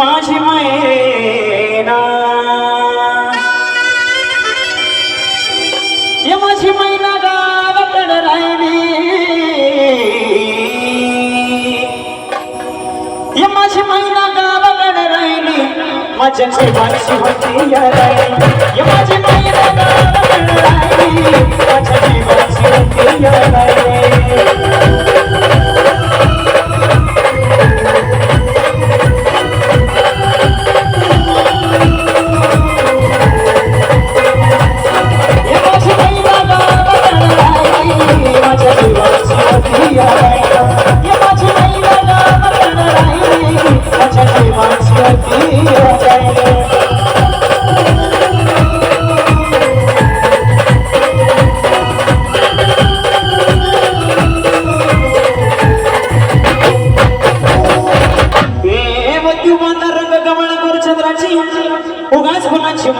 माझी मैना. ये माझी मैना गावाकडे राहिली. ये माझी मैना गावाकडे राहिली. माझ्या जीवाची होती या राहिली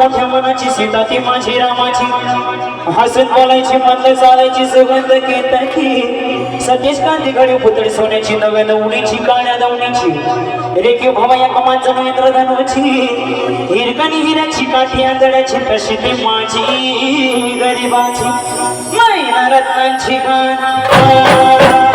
मोठ्या मनाची सीता ती माझी रामाची. हसून बोलायची म्हणलं चालायची सुगंध केतकी सतीश कांती घडी पुतळी सोन्याची नव्या नवणीची काळ्या दवणीची. रेखीव भावा या कमांचं इंद्रधनुची हिरकणी हिऱ्याची काठी आंधळ्याची कशी ती माझी गरीबाची. मैना रत्नांची अहो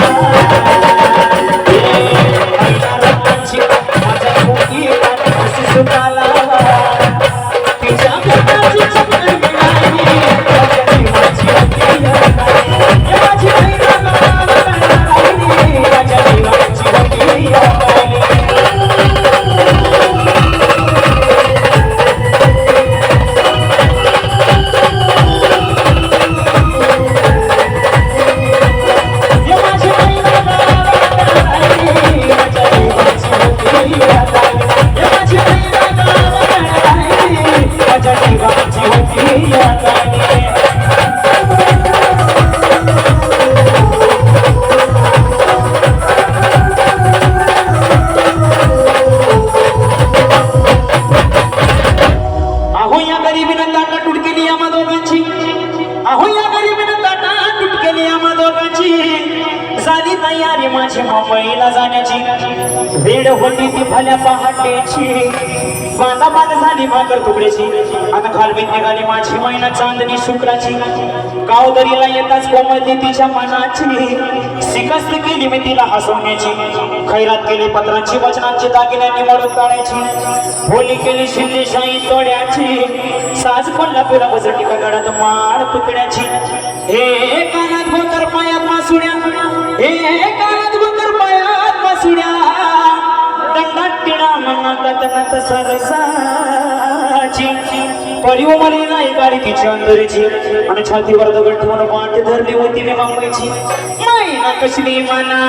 झाली माझी मुंबईला जाण्याची. वेळ होती ती भल्या पहाटेची. बांधा बांध झाली भाकर तुकड्याची. आणि खालबीत निघाली माझी मैना चांदणी शुक्राची. कावदरीला येताच कोमळते तिच्या मनाची. सिकस्त केली मी तिला हसवण्याची. खैरात केली पत्रांची वचनांची दागिन्यांनी मळून काढायची. होली केली शिल्लीशाही तोड्याची. साज कोल्हापुरा बसटी गडात माळ पुतण्याची हे कानात भोकर पायात मासुड्या. हे कानात मनात सरसाची. परिव मली नाही गाडी तिची अंधरीची. आणि छातीवर दगड ठेवून पाठ धरली होती मी मामाची मुंबईची ना कसली मना